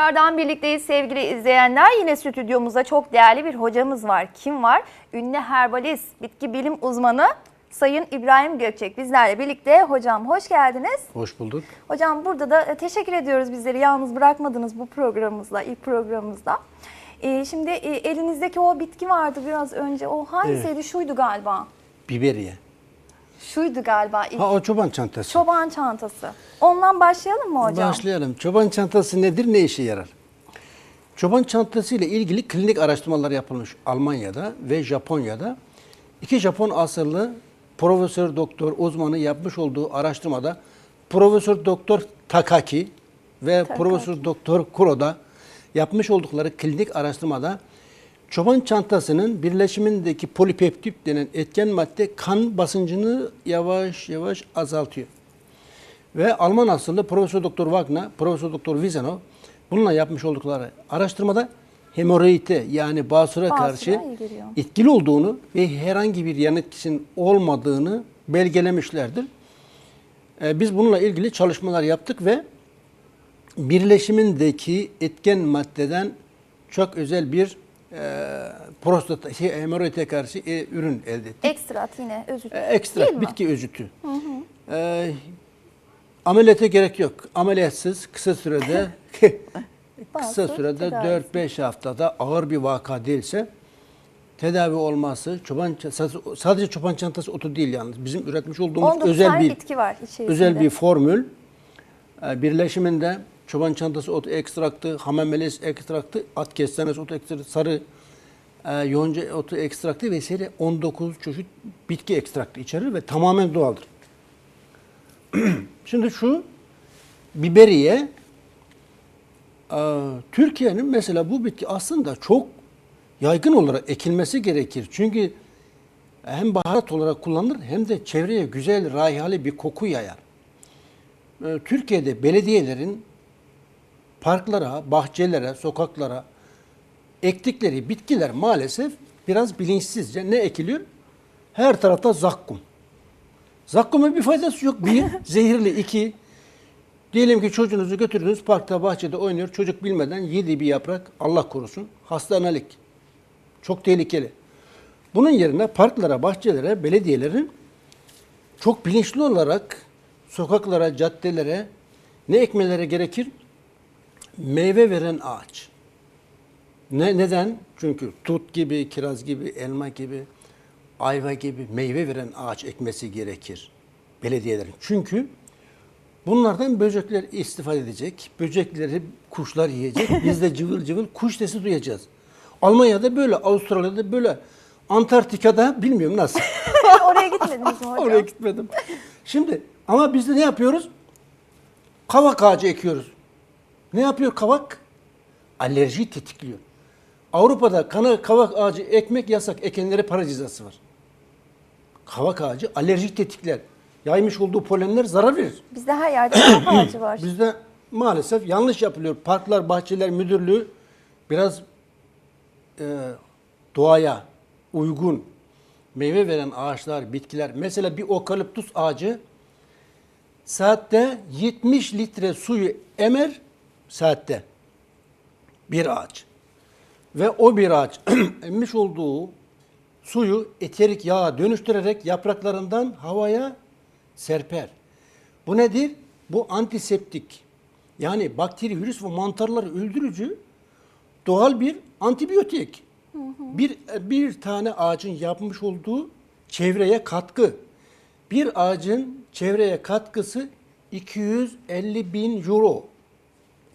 Tekrardan birlikteyiz sevgili izleyenler. Yine stüdyomuzda çok değerli bir hocamız var. Kim var? Ünlü herbalist, bitki bilim uzmanı Sayın İbrahim Gökçek bizlerle birlikte. Hocam hoş geldiniz. Hoş bulduk. Hocam burada da e, teşekkür ediyoruz bizleri yalnız bırakmadınız bu programımızla, ilk programımızda. Ee, şimdi e, elinizdeki o bitki vardı biraz önce. O hangisiydi? Şuydu galiba. Biberiye. Şuydu galiba. ilk. Ha o çoban çantası. Çoban çantası. Ondan başlayalım mı hocam? Başlayalım. Çoban çantası nedir, ne işe yarar? Çoban çantası ile ilgili klinik araştırmalar yapılmış Almanya'da ve Japonya'da. İki Japon asıllı profesör doktor uzmanı yapmış olduğu araştırmada Profesör Doktor Takaki ve Takaki. Profesör Doktor Kuroda yapmış oldukları klinik araştırmada çoban çantasının birleşimindeki polipeptit denen etken madde kan basıncını yavaş yavaş azaltıyor. Ve Alman asıllı Profesör Doktor Wagner, Profesör Doktor Wiesenau bununla yapmış oldukları araştırmada hemoroide yani basura Basura karşı iyi geliyor. etkili olduğunu ve herhangi bir yan etkisinin olmadığını belgelemişlerdir. Ee, Biz bununla ilgili çalışmalar yaptık ve birleşimindeki etken maddeden çok özel bir e, prostat şey, hemoroide karşı e, ürün elde ettik. Ekstrat yine özür E, Değil Ekstrak, mi? bitki özütü. E, ameliyata gerek yok. Ameliyatsız kısa sürede kısa sürede tedavisi. 4-5 haftada ağır bir vaka değilse tedavi olması çoban sadece çoban çantası otu değil yalnız. Bizim üretmiş olduğumuz 19 özel bir bitki var içerisinde. özel bir formül. E, birleşiminde çoban çantası otu ekstraktı, hamamelis ekstraktı, at kestanesi otu ekstraktı, sarı e, yonca otu ekstraktı vesaire 19 çeşit bitki ekstraktı içerir ve tamamen doğaldır. Şimdi şu biberiye e, Türkiye'nin mesela bu bitki aslında çok yaygın olarak ekilmesi gerekir. Çünkü hem baharat olarak kullanılır hem de çevreye güzel raihalı bir koku yayar. Ee, Türkiye'de belediyelerin parklara, bahçelere, sokaklara ektikleri bitkiler maalesef biraz bilinçsizce ne ekiliyor? Her tarafta zakkum. Zakkumun bir faydası yok. Bir, zehirli. iki diyelim ki çocuğunuzu götürdünüz parkta, bahçede oynuyor. Çocuk bilmeden yedi bir yaprak, Allah korusun, hastanelik. Çok tehlikeli. Bunun yerine parklara, bahçelere, belediyelerin çok bilinçli olarak sokaklara, caddelere ne ekmeleri gerekir? Meyve veren ağaç. Ne, neden? Çünkü tut gibi, kiraz gibi, elma gibi, ayva gibi meyve veren ağaç ekmesi gerekir belediyelerin. Çünkü bunlardan böcekler istifade edecek. Böcekleri kuşlar yiyecek. Biz de cıvıl cıvıl kuş sesi duyacağız. Almanya'da böyle, Avustralya'da böyle, Antarktika'da bilmiyorum nasıl. Oraya gitmediniz mi hocam? Oraya gitmedim. Şimdi ama biz de ne yapıyoruz? Kavak ağacı ekiyoruz. Ne yapıyor kavak? Alerji tetikliyor. Avrupa'da kana kavak ağacı ekmek yasak. Ekenlere para cezası var. Kavak ağacı alerji tetikler. Yaymış olduğu polenler zarar verir. Bizde her yerde kavak ağacı var. Bizde maalesef yanlış yapılıyor. Parklar, bahçeler müdürlüğü biraz e, doğaya uygun meyve veren ağaçlar, bitkiler. Mesela bir okaliptus ağacı saatte 70 litre suyu emer saatte bir ağaç. Ve o bir ağaç emmiş olduğu suyu eterik yağa dönüştürerek yapraklarından havaya serper. Bu nedir? Bu antiseptik. Yani bakteri, virüs ve mantarları öldürücü doğal bir antibiyotik. Bir bir tane ağacın yapmış olduğu çevreye katkı. Bir ağacın çevreye katkısı 250 bin euro.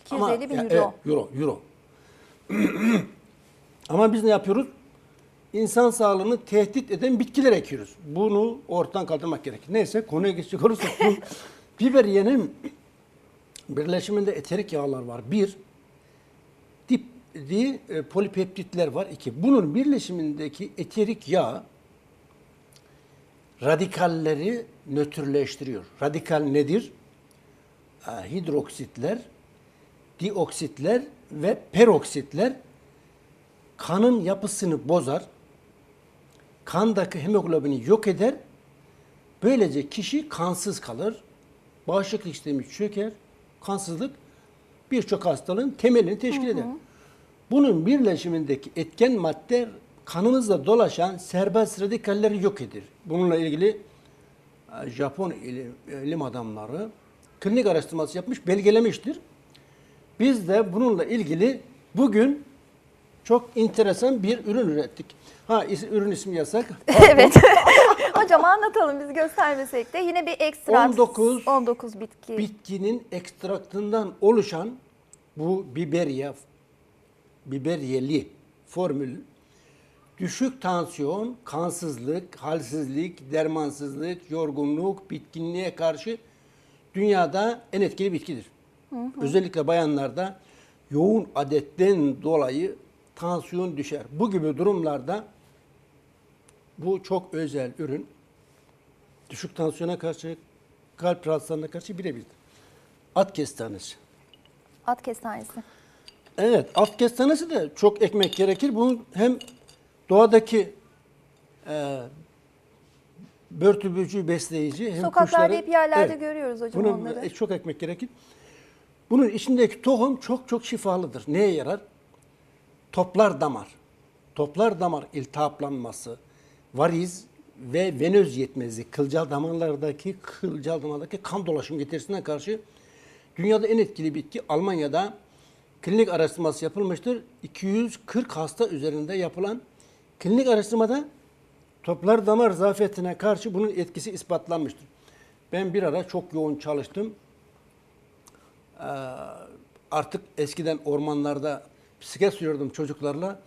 250 bin ya, euro. evet, euro, euro. Ama biz ne yapıyoruz? İnsan sağlığını tehdit eden bitkiler ekiyoruz. Bunu ortadan kaldırmak gerekir. Neyse konuya geçecek olursak bu biberiyenin birleşiminde eterik yağlar var. Bir, dip diye e, polipeptitler var. İki, bunun birleşimindeki eterik yağ radikalleri nötrleştiriyor. Radikal nedir? Hidroksitler, dioksitler ve peroksitler kanın yapısını bozar. Kandaki hemoglobini yok eder. Böylece kişi kansız kalır. Bağışıklık sistemi çöker. Kansızlık birçok hastalığın temelini teşkil eder. Bunun birleşimindeki etken madde kanımızda dolaşan serbest radikalleri yok edir. Bununla ilgili e, Japon ilim adamları klinik araştırması yapmış, belgelemiştir. Biz de bununla ilgili bugün çok enteresan bir ürün ürettik. Ha is- ürün ismi yasak. evet. Hocam anlatalım biz göstermesek de yine bir ekstrak. 19 19 bitki. Bitkinin ekstraktından oluşan bu biberiye, biberiyeli formül düşük tansiyon, kansızlık, halsizlik, dermansızlık, yorgunluk, bitkinliğe karşı dünyada en etkili bitkidir. Özellikle bayanlarda yoğun adetten dolayı tansiyon düşer. Bu gibi durumlarda bu çok özel ürün düşük tansiyona karşı, kalp rahatsızlığına karşı birebirdir. At kestanesi. At kestanesi. Evet, at kestanesi de çok ekmek gerekir. Bunun hem doğadaki e, börtü besleyici hem Sokaklarda kuşları... hep yerlerde görüyoruz hocam Bunun onları. e, çok ekmek gerekir. Bunun içindeki tohum çok çok şifalıdır. Neye yarar? Toplar damar. Toplar damar iltihaplanması, variz ve venöz yetmezliği, kılcal damarlardaki kılcal damarlardaki kan dolaşım getirisine karşı dünyada en etkili bitki Almanya'da klinik araştırması yapılmıştır. 240 hasta üzerinde yapılan klinik araştırmada toplar damar zafiyetine karşı bunun etkisi ispatlanmıştır. Ben bir ara çok yoğun çalıştım. Ee, artık eskiden ormanlarda bisiklet sürüyordum çocuklarla.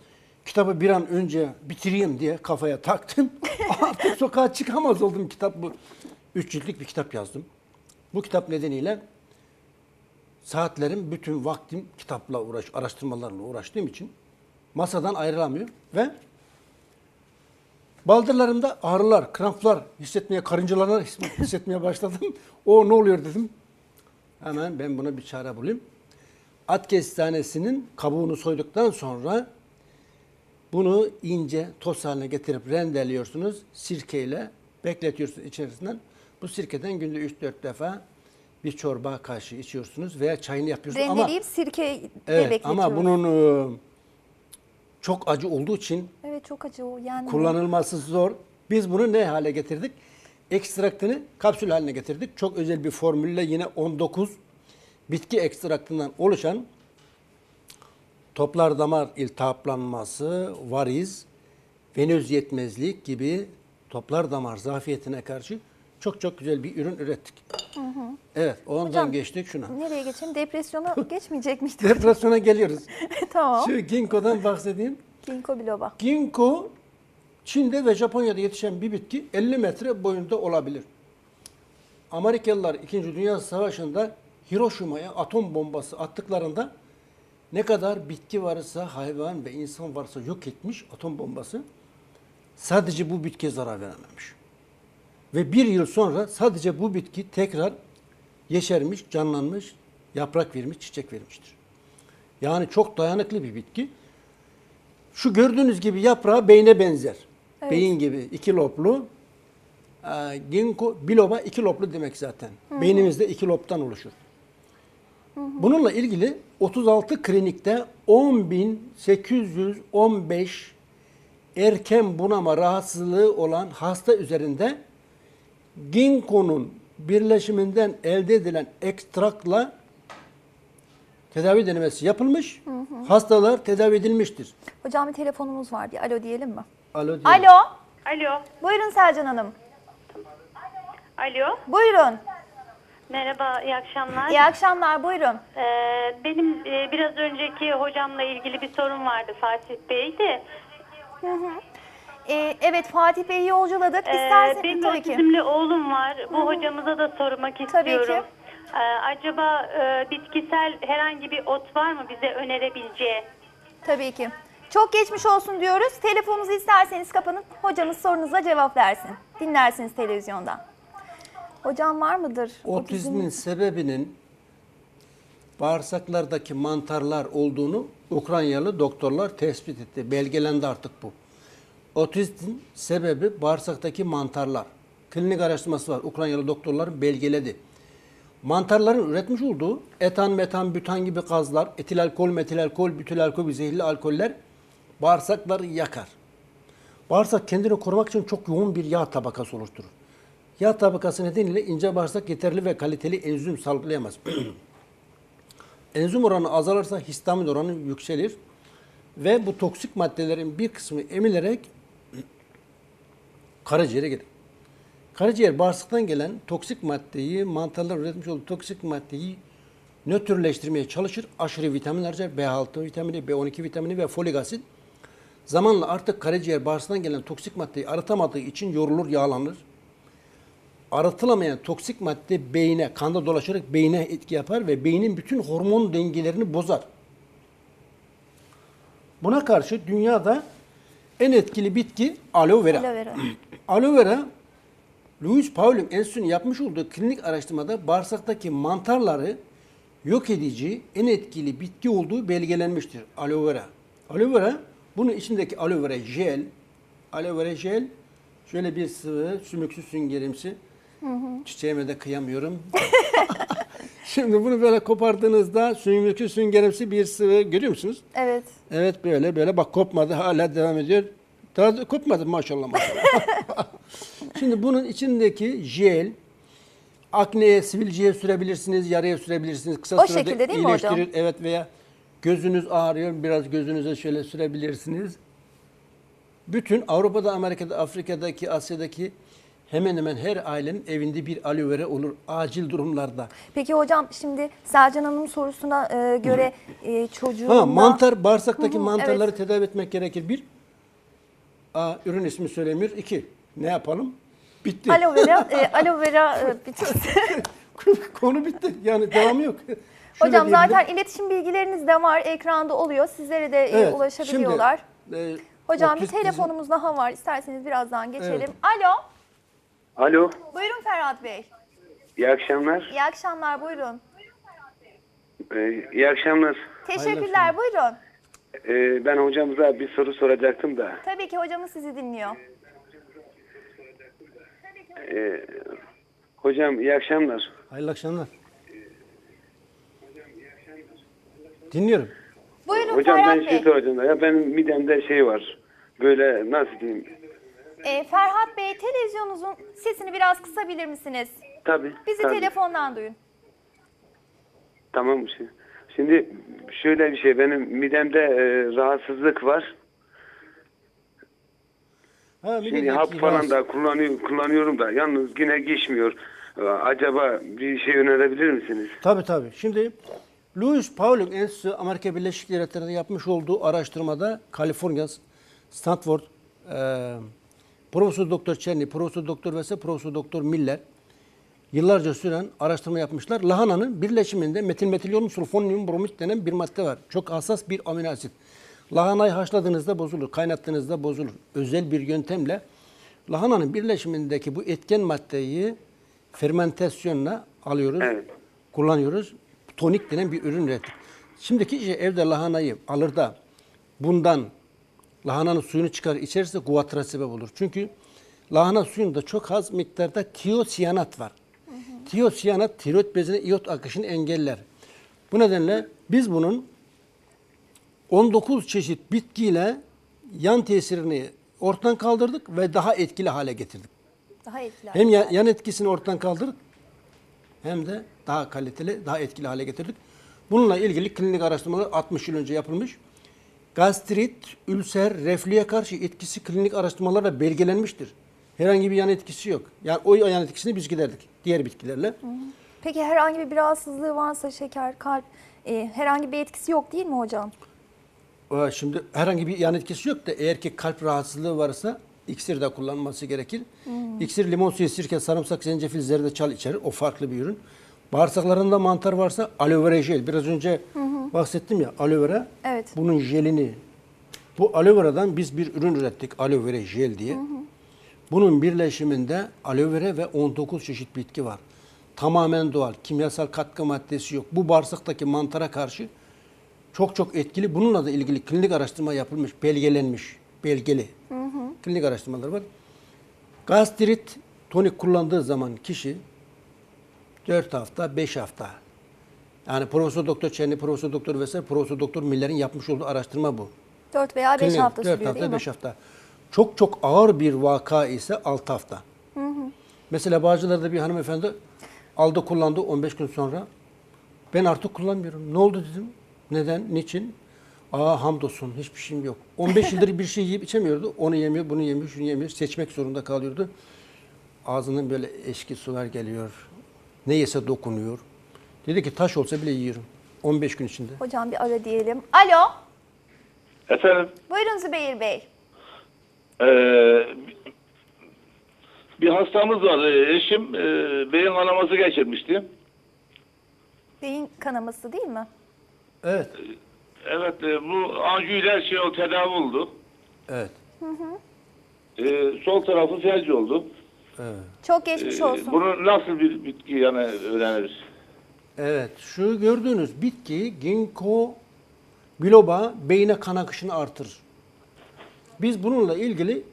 Kitabı bir an önce bitireyim diye kafaya taktım. artık sokağa çıkamaz oldum kitap bu. Üç ciltlik bir kitap yazdım. Bu kitap nedeniyle saatlerim, bütün vaktim kitapla uğraş, araştırmalarla uğraştığım için masadan ayrılamıyor ve baldırlarımda ağrılar, kramplar hissetmeye, karıncalar hissetmeye başladım. O ne oluyor dedim. Hemen ben buna bir çare bulayım. At kestanesinin kabuğunu soyduktan sonra bunu ince toz haline getirip rendeliyorsunuz. Sirkeyle bekletiyorsunuz içerisinden. Bu sirkeden günde 3-4 defa bir çorba kaşığı içiyorsunuz veya çayını yapıyorsunuz. Ama, Rendeleyip sirke evet, bekletiyoruz. ama bunun e, çok acı olduğu için Evet çok acı o. Yani kullanılması zor. Biz bunu ne hale getirdik? Ekstraktını kapsül haline getirdik. Çok özel bir formülle yine 19 bitki ekstraktından oluşan toplar damar iltihaplanması, variz, venöz yetmezlik gibi toplar damar zafiyetine karşı çok çok güzel bir ürün ürettik. Evet, ondan Hocam, geçtik şuna. nereye geçelim? Depresyona geçmeyecek miydik? Depresyona geliyoruz. tamam. Şu ginkgo'dan bahsedeyim. Ginkgo biloba. Ginkgo Çin'de ve Japonya'da yetişen bir bitki 50 metre boyunda olabilir. Amerikalılar 2. Dünya Savaşı'nda Hiroşima'ya atom bombası attıklarında ne kadar bitki varsa, hayvan ve insan varsa yok etmiş atom bombası. Sadece bu bitkiye zarar verememiş. Ve bir yıl sonra sadece bu bitki tekrar yeşermiş, canlanmış, yaprak vermiş, çiçek vermiştir. Yani çok dayanıklı bir bitki. Şu gördüğünüz gibi yaprağı beyne benzer. Evet. Beyin gibi iki loblu. Ee, ginkgo biloba iki loblu demek zaten. Beynimizde iki lobtan oluşur. Bununla ilgili 36 klinikte 10.815 erken bunama rahatsızlığı olan hasta üzerinde ginkgo'nun birleşiminden elde edilen ekstrakla tedavi denemesi yapılmış. Hastalar tedavi edilmiştir. Hocam bir telefonumuz var. Bir alo diyelim mi? Alo. diyelim. Alo. Alo. Buyurun Selcan Hanım. Alo. Buyurun. Merhaba, iyi akşamlar. İyi akşamlar. Buyurun. Ee, benim e, biraz önceki hocamla ilgili bir sorun vardı Fatih Bey de. Ee, evet Fatih Bey'i yolculadık. Ee, İsterseniz benim tabii ki. otizmli oğlum var. Bu hocamıza da sormak Tabii istiyorum. ki. Ee, acaba e, bitkisel herhangi bir ot var mı bize önerebileceği? Tabii ki. Çok geçmiş olsun diyoruz. Telefonunuzu isterseniz kapanıp hocamız sorunuza cevap versin. Dinlersiniz televizyondan. Hocam var mıdır? Otizmin sebebinin bağırsaklardaki mantarlar olduğunu Ukraynalı doktorlar tespit etti. Belgelendi artık bu. Otizmin sebebi bağırsaktaki mantarlar. Klinik araştırması var. Ukraynalı doktorlar belgeledi. mantarların üretmiş olduğu etan, metan, bütan gibi gazlar, etil alkol, metil alkol, bütil alkol gibi zehirli alkoller bağırsakları yakar. Bağırsak kendini korumak için çok yoğun bir yağ tabakası oluşturur. Yağ tabakası nedeniyle ince bağırsak yeterli ve kaliteli enzim salgılayamaz. enzim oranı azalırsa histamin oranı yükselir ve bu toksik maddelerin bir kısmı emilerek karaciğere gelir. Karaciğer bağırsaktan gelen toksik maddeyi, mantarlar üretmiş olduğu toksik maddeyi nötrleştirmeye çalışır. Aşırı vitamin harcar. B6 vitamini, B12 vitamini ve folik asit. Zamanla artık karaciğer bağırsaktan gelen toksik maddeyi arıtamadığı için yorulur, yağlanır. Arıtılamayan toksik madde beyine, kanda dolaşarak beyine etki yapar ve beynin bütün hormon dengelerini bozar. Buna karşı dünyada en etkili bitki aloe vera. Aloe vera. Aloe vera, Louis Pauling Enstitüsü'nün yapmış olduğu klinik araştırmada bağırsaktaki mantarları yok edici en etkili bitki olduğu belgelenmiştir. Aloe vera. Aloe vera, bunun içindeki aloe vera jel, aloe vera jel, şöyle bir sıvı, sümüksü süngerimsi. Çiçeğime de kıyamıyorum. Şimdi bunu böyle kopardığınızda sümüksü süngerimsi bir sıvı görüyor musunuz? Evet. Evet böyle böyle bak kopmadı hala devam ediyor. Daha da kopmadı maşallah maşallah. Şimdi bunun içindeki jel akneye, sivilceye sürebilirsiniz, yaraya sürebilirsiniz. Kısa O sürede şekilde değil mi hocam? Evet veya gözünüz ağrıyor biraz gözünüze şöyle sürebilirsiniz. Bütün Avrupa'da, Amerika'da, Afrika'daki, Asya'daki hemen hemen her ailenin evinde bir aloe vera olur acil durumlarda. Peki hocam şimdi Selcan Hanım'ın sorusuna e, göre e, çocuğunda... Ha, mantar, bağırsaktaki Hı hı, mantarları evet. tedavi etmek gerekir. Bir, a, ürün ismi söylemiyor. İki, ne yapalım? Bitti. Aloe vera, e, aloe vera e, bitkisi. Konu bitti. Yani devamı yok. Şöyle Hocam diyebilirim. zaten iletişim bilgileriniz de var, ekranda oluyor. Sizlere de e, Evet, ulaşabiliyorlar. şimdi, e, Hocam bir otist bizim- telefonumuz daha var. İsterseniz birazdan geçelim. Evet. Alo, Alo, buyurun Ferhat Bey. iyi akşamlar. İyi akşamlar, buyurun. Ee, iyi akşamlar. Teşekkürler, buyurun. Ee, ben hocamıza bir soru soracaktım da. Tabii ki hocamız sizi dinliyor. Ee, hocam iyi akşamlar. Hayırlı akşamlar. Dinliyorum. Buyurun Hocam Ferhat ben Bey. şey soracağım da. Ya benim midemde şey var. Böyle nasıl diyeyim? E, Ferhat Bey, televizyonunuzun sesini biraz kısabilir misiniz? Tabii. Bizi tabii. telefondan duyun. Tamam. şey- Şimdi şöyle bir şey. Benim midemde e, rahatsızlık var. Ha, bir Şimdi hap falan rahatsız- da kullanıyor, kullanıyorum da. Yalnız yine geçmiyor. Ee, Acaba bir şey önerebilir misiniz? Tabii tabii. Şimdi Louis Pauling Enstitüsü Amerika Birleşik Devletleri'nde yapmış olduğu araştırmada Kaliforniya, Stanford, e, Profesör Doktor Çerny, Profesör Doktor Vese, Profesör Doktor Miller yıllarca süren araştırma yapmışlar. Lahananın birleşiminde metilmetilyonun sulfonyum bromit denen bir madde var. Çok hassas bir amino asit. Lahanayı haşladığınızda bozulur, kaynattığınızda bozulur. Özel bir yöntemle lahananın birleşimindeki bu etken maddeyi fermentasyonla alıyoruz Evet. kullanıyoruz. Tonik denen bir ürün ürettik. Şimdiki kişi evde lahanayı alır da bundan lahananın suyunu çıkar içerse guatra sebep olur. Çünkü lahana suyunda çok az miktarda tiosiyanat var. Tiosiyanat tiroid bezine iyot akışını engeller. Bu nedenle biz bunun 19 çeşit bitkiyle yan tesirini ortadan kaldırdık ve daha etkili hale getirdik. Daha etkili. Hem ya- yan etkisini ortadan kaldırdık hem de daha kaliteli, daha etkili hale getirdik. Bununla ilgili klinik araştırmalar 60 yıl önce yapılmış. Gastrit, ülser, reflüye karşı etkisi klinik araştırmalarla belgelenmiştir. Herhangi bir yan etkisi yok. Yani o yan etkisini biz giderdik diğer bitkilerle. Peki herhangi bir rahatsızlığı varsa şeker, kalp, e, herhangi bir etkisi yok değil mi hocam? Ee, Şimdi herhangi bir yan etkisi yok da eğer ki kalp rahatsızlığı varsa iksir de kullanması gerekir. İksir limon suyu, sirke, sarımsak, zencefil, zerdeçal içerir. O farklı bir ürün. Bağırsaklarında mantar varsa aloe vera jel. Biraz önce bahsettim ya aloe vera. Evet. Bunun jelini. Bu aloe veradan biz bir ürün ürettik. Aloe vera jel diye. Bunun birleşiminde aloe vera ve 19 çeşit bitki var. Tamamen doğal. Kimyasal katkı maddesi yok. Bu bağırsaktaki mantara karşı çok çok etkili. Bununla da ilgili klinik araştırma yapılmış, belgelenmiş, belgeli. Klinik araştırmalar var. Gastrit tonik kullandığı zaman kişi 4 hafta, 5 hafta. Yani Profesör Doktor Çenli, Profesör Doktor vesaire, Profesör Doktor Miller'in yapmış olduğu araştırma bu. 4 veya 5 Klinik, hafta dört sürüyor hafta, değil mi? beş hafta. Çok çok ağır bir vaka ise 6 hafta. Mesela Bağcılar'da bir hanımefendi aldı kullandı 15 gün sonra. Ben artık kullanmıyorum. Ne oldu dedim. Neden? Niçin? Aa hamdolsun hiçbir şeyim yok. 15 yıldır bir şey yiyip içemiyordu. Onu yemiyor, bunu yemiyor, şunu yemiyor. Seçmek zorunda kalıyordu. Ağzından böyle eşki sular geliyor. Ne yese dokunuyor. Dedi ki taş olsa bile yiyorum. 15 gün içinde. Hocam bir ara diyelim. Alo. Efendim, Buyurun Zübeyir Bey. eee, bir hastamız var. Eee, Eşim eee, beyin kanaması geçirmişti. Beyin kanaması değil mi? Evet. Evet, eee, bu anjiyo her şey o tedavi oldu. Evet. Eee, sol tarafı felç oldu. Evet. Çok geçmiş Eee, olsun. bunu nasıl bir bitki yani öğreniriz? Evet, şu gördüğünüz bitki ginkgo biloba beyine kan akışını artırır. Biz bununla ilgili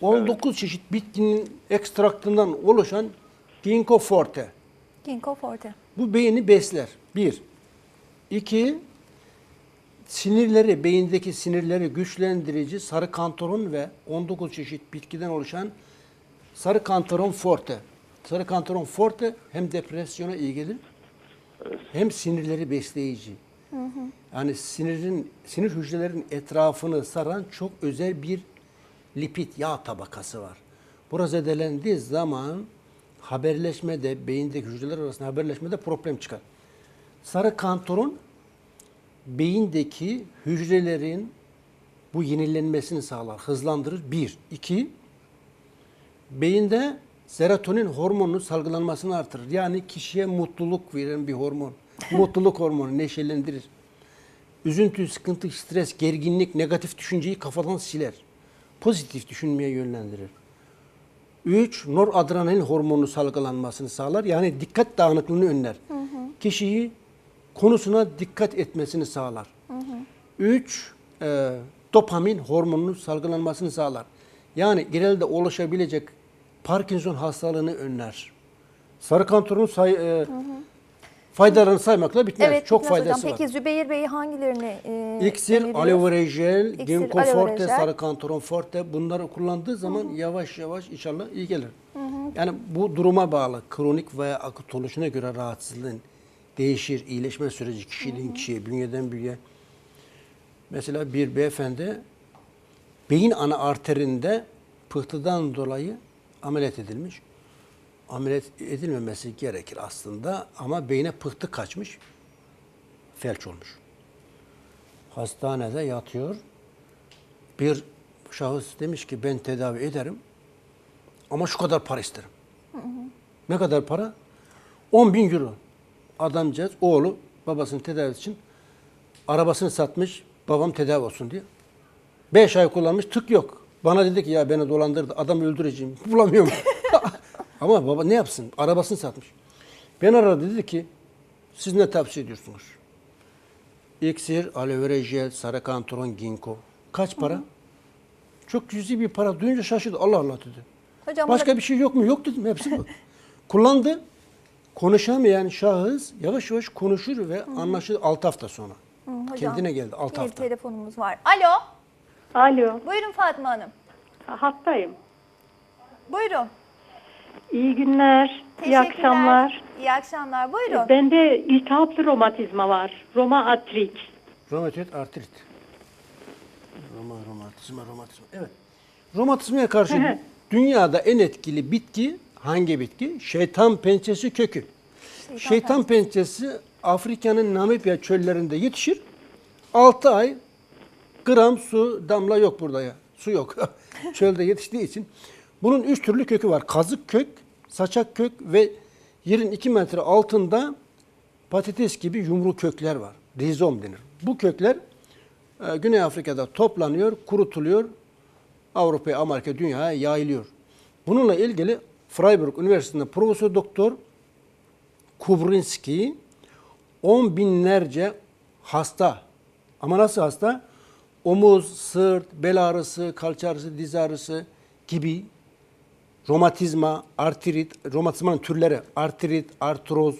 19 çeşit bitkinin ekstraktından oluşan ginkgo forte. Ginkgo forte. Bu beyni besler. Bir. İki, sinirleri, beyindeki sinirleri güçlendirici sarı kantaron ve 19 çeşit bitkiden oluşan sarı kantaron forte. Sarı kantaron forte hem depresyona iyi gelir hem sinirleri besleyici. Yani sinirin sinir hücrelerin etrafını saran çok özel bir lipid yağ tabakası var. Burası zedelendiği zaman haberleşmede, beyindeki hücreler arasında haberleşmede problem çıkar. Sarı kantaron beyindeki hücrelerin bu yenilenmesini sağlar, hızlandırır. Bir. iki beyinde serotonin hormonunun salgılanmasını artırır. Yani kişiye mutluluk veren bir hormon. Mutluluk hormonu neşelendirir. Üzüntü, sıkıntı, stres, gerginlik, negatif düşünceyi kafadan siler. Pozitif düşünmeye yönlendirir. 3. Noradrenalin hormonu salgılanmasını sağlar. Yani dikkat dağınıklığını önler. Kişiyi konusuna dikkat etmesini sağlar. 3. dopamin hormonunun salgılanmasını sağlar. Yani genelde oluşabilecek Parkinson hastalığını önler. Sarı kantarın say, e, faydalarını saymakla bitmez. Evet, Çok bitmez faydası hocam. var. Peki Zübeyir Bey hangilerini e, İksir, öneriyor? aloe vera jel, İksir, ginkgo aloe vera forte, jel. sarı kantaron forte bunları kullandığı zaman yavaş yavaş inşallah iyi gelir. Yani bu duruma bağlı kronik veya akut oluşuna göre rahatsızlığın değişir, iyileşme süreci kişiliğin kişiye, bünyeden bünyeye. Mesela bir beyefendi beyin ana arterinde pıhtıdan dolayı ameliyat edilmiş. Ameliyat edilmemesi gerekir aslında ama beyine pıhtı kaçmış, felç olmuş hastanede yatıyor. Bir şahıs demiş ki ben tedavi ederim ama şu kadar para isterim. Ne kadar para? 10 bin euro. Adamcağız, oğlu babasının tedavisi için arabasını satmış, babam tedavi olsun diye. 5 ay kullanmış, tık yok. Bana dedi ki ya beni dolandırdı, adam öldüreceğim, bulamıyorum. ama baba ne yapsın? Arabasını satmış. Ben aradı dedi ki, siz ne tavsiye ediyorsunuz? İksir, aloe vera jel, sarı kantaron, ginkgo. Kaç para? Çok cüzi bir para. Duyunca şaşırdı. Allah Allah dedi. Hocam Başka bana- bir şey yok mu? Yok dedim. Hepsi bu. Kullandı. Konuşamayan şahıs yavaş yavaş konuşur ve anlaşır 6 hafta sonra. Hı, hocam, Kendine geldi 6 bir hafta. telefonumuz var. Alo. Alo, Buyurun Fatma Hanım. hastayım. Buyurun. İyi günler, iyi Teşekkürler. akşamlar. İyi akşamlar. Buyurun. Bende iltihaplı romatizma var. Roma artrit. Romatoid artrit. Roma, romatizma, romatizma. Evet. Romatizmaya karşı dünyada en etkili bitki hangi bitki? Şeytan pençesi kökü. Şeytan, pençesi Afrika'nın Namibya çöllerinde yetişir. 6 ay gram su damla yok burada ya. Su yok. Çölde yetiştiği için. Bunun üç türlü kökü var. Kazık kök, saçak kök ve yerin 2 metre altında patates gibi yumru kökler var. Rizom denir. Bu kökler e, Güney Afrika'da toplanıyor, kurutuluyor. Avrupa'ya, Amerika, dünyaya yayılıyor. Bununla ilgili Freiburg Üniversitesi'nde Profesör Doktor Kubrinski on binlerce hasta ama nasıl hasta? Omuz, sırt, bel ağrısı, kalça ağrısı, diz ağrısı gibi romatizma, artrit, romatizmanın türleri artrit, artroz,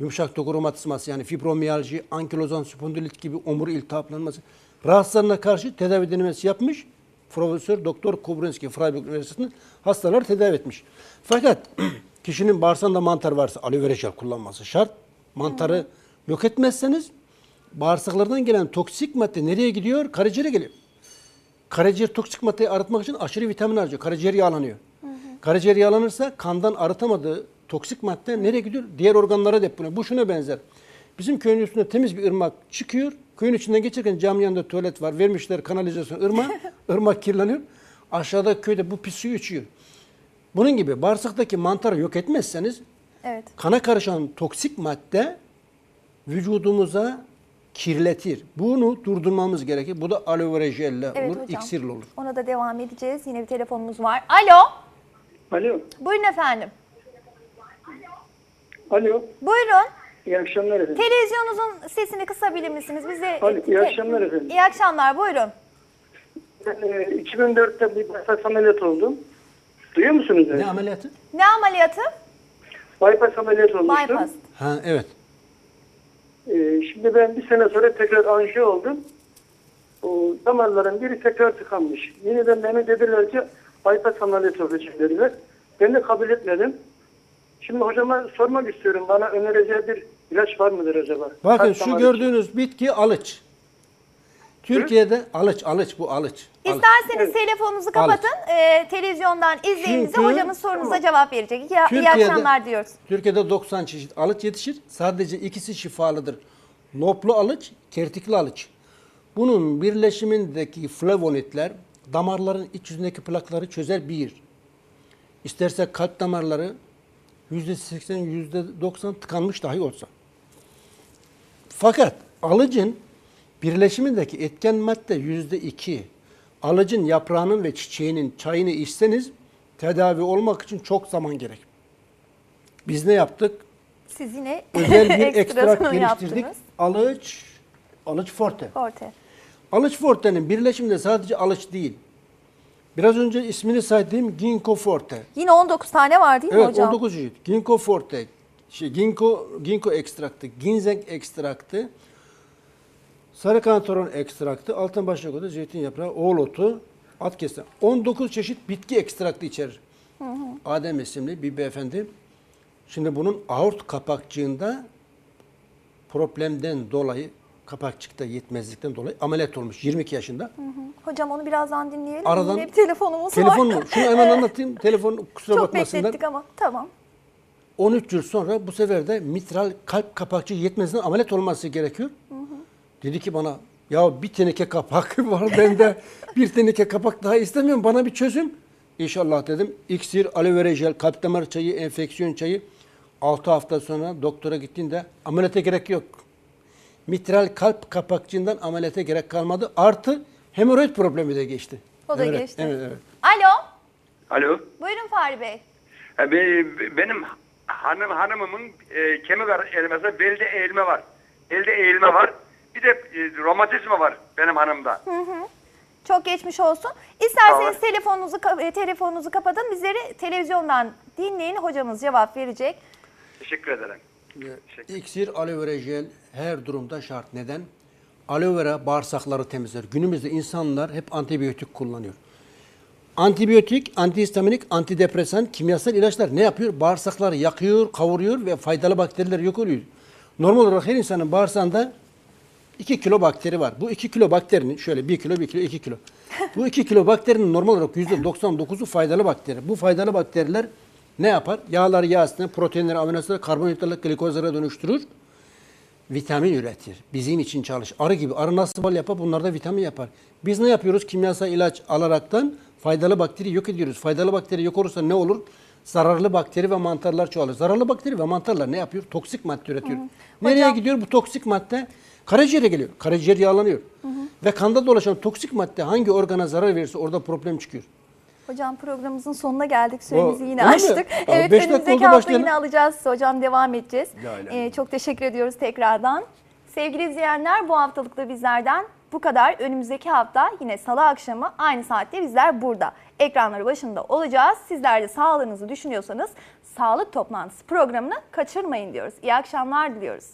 yumuşak doku romatizması yani fibromiyalji, ankilozan spondilit gibi omur iltihaplanması rahatsızlarına karşı tedavi denemesi yapmış. Profesör Doktor Kubrinski Freiburg Üniversitesi'nde hastaları tedavi etmiş. Fakat kişinin bağırsağında mantar varsa aloe vera jel kullanması şart. Mantarı yok etmezseniz bağırsaklardan gelen toksik madde nereye gidiyor? Karaciğere geliyor. Karaciğer toksik maddeyi arıtmak için aşırı vitamin harcıyor. Karaciğer yağlanıyor. Karaciğer yağlanırsa kandan arıtamadığı toksik madde nereye gidiyor? Diğer organlara depoluyor. Bu şuna benzer. Bizim köyün üstünde temiz bir ırmak çıkıyor. Köyün içinden geçerken cam yanında tuvalet var. Vermişler kanalizasyon ırmağı. Irmak kirleniyor. Aşağıda köyde bu pis suyu içiyor. Bunun gibi bağırsaktaki mantarı yok etmezseniz Evet. kana karışan toksik madde vücudumuza kirletir. Bunu durdurmamız gerekir. Bu da aloe vera jelle Evet olur, hocam. iksirle olur. Ona da devam edeceğiz. Yine bir telefonumuz var. Alo. Alo. Buyurun efendim. Alo. Buyurun. İyi akşamlar efendim. Televizyonunuzun sesini kısabilir misiniz? Bize Alo, iyi akşamlar efendim. İyi akşamlar. Buyurun. Ben, e, 2004'te bir bypass ameliyat oldum. Duyuyor musunuz? Ne beni? ameliyatı? Ne ameliyatı? Bypass ameliyat olmuştum. Bypass. Ha evet. E, şimdi ben bir sene sonra tekrar anjiyo oldum. O damarların biri tekrar tıkanmış. Yeniden beni dediler ki bypass ameliyatı olacak dediler. Ben de kabul etmedim. Şimdi hocama sormak istiyorum. Bana önereceği bir ilaç var mıdır acaba? Bakın Kalp şu damar gördüğünüz bitki alıç. Türkiye'de alıç, alıç bu alıç. İsterseniz telefonunuzu kapatın. Ee, televizyondan izleyinize Çünkü- hocamız sorunuza cevap verecek. İyi, iyi Türkiye'de- akşamlar diyoruz. Türkiye'de 90 çeşit alıç yetişir. Sadece ikisi şifalıdır. Loplu alıç, kertikli alıç. Bunun birleşimindeki flavonitler damarların iç yüzündeki plakları çözer bir. İsterse kalp damarları %80, %90 tıkanmış dahi olsa. Fakat alıcın birleşimindeki etken madde yüzde iki. Alıcın yaprağının ve çiçeğinin çayını içseniz tedavi olmak için çok zaman gerek. Biz ne yaptık? Siz yine Özel bir ekstrak geliştirdik. yaptınız. Alıç, alıç forte. Ortaya. Alıç forte'nin birleşiminde sadece alıç değil. Biraz önce ismini saydığım ginkgo forte. Yine 19 tane var değil mi Evet hocam? 19 çeşit. Ginkgo forte, şey, ginkgo, ginkgo ekstraktı, ginseng ekstraktı, sarı kantaron ekstraktı, altın başak otu, zeytin yaprağı, oğul otu, at kesen. 19 çeşit bitki ekstraktı içerir. Adem isimli bir beyefendi. Şimdi bunun aort kapakçığında problemden dolayı kapakçıkta yetmezlikten dolayı ameliyat olmuş 22 yaşında. Hocam onu birazdan dinleyelim. Aradan- Yine bir telefonumuz Telefon var. mu? Şunu hemen anlatayım. Telefon kusura Çok bakmasınlar. beklettik ama tamam. 13 yıl sonra bu sefer de mitral kalp kapakçı yetmezliğinden ameliyat olması gerekiyor. Dedi ki bana ya bir teneke kapak var bende bir teneke kapak daha istemiyorum bana bir çözüm. İnşallah dedim. İksir, aloe vera jel, kalp damar çayı, enfeksiyon çayı. 6 hafta sonra doktora gittiğinde ameliyata gerek yok. Mitral kalp kapakçığından ameliyata gerek kalmadı. Artı hemoroid problemi de geçti. O da Evet, geçti. Evet, evet. Alo. Alo. Buyurun Fahri Bey. Ha, be- Benim hanım hanımımın e, kemik erimesi, belde eğilme var. Elde eğilme var. Bir de e, romatizma var benim hanımda. Çok geçmiş olsun. İsterseniz telefonunuzu ka- e, telefonunuzu kapatın. Bizleri televizyondan dinleyin. Hocamız cevap verecek. Teşekkür ederim. İksir, aloe vera jel her durumda şart. Neden? Aloe vera bağırsakları temizler. Günümüzde insanlar hep antibiyotik kullanıyor. Antibiyotik, antihistaminik, antidepresan, kimyasal ilaçlar ne yapıyor? Bağırsakları yakıyor, kavuruyor ve faydalı bakterileri yok oluyor. Normal olarak her insanın bağırsağında 2 kilo bakteri var. Bu 2 kilo bakterinin şöyle 1 kilo 1 kilo 2 kilo. Bu 2 kilo bakterinin normal olarak %99'u faydalı bakteri. Bu faydalı bakteriler ne yapar? Yağları yağ asitine, proteinleri, amino karbonhidratları glikozlara dönüştürür. Vitamin üretir. Bizim için çalış. Arı gibi. Arı nasıl bal yapar? Bunlar da vitamin yapar. Biz ne yapıyoruz? Kimyasal ilaç alaraktan faydalı bakteri yok ediyoruz. Faydalı bakteri yok olursa ne olur? Zararlı bakteri ve mantarlar çoğalır. Zararlı bakteri ve mantarlar ne yapıyor? Toksik madde üretiyor. Nereye Hocam- gidiyor bu toksik madde? Karaciğere geliyor. Karaciğer yağlanıyor. Ve kanda dolaşan toksik madde hangi organa zarar verirse orada problem çıkıyor. Hocam programımızın sonuna geldik. Süremizi O- yine mi? açtık. Evet beş önümüzdeki hafta başlayalım. yine alacağız. Hocam devam edeceğiz. Ee, çok teşekkür ediyoruz tekrardan. Sevgili izleyenler bu haftalık da bizlerden bu kadar. Önümüzdeki hafta yine salı akşamı aynı saatte bizler burada. Ekranları başında olacağız. Sizler de sağlığınızı düşünüyorsanız sağlık toplantısı programını kaçırmayın diyoruz. İyi akşamlar diliyoruz.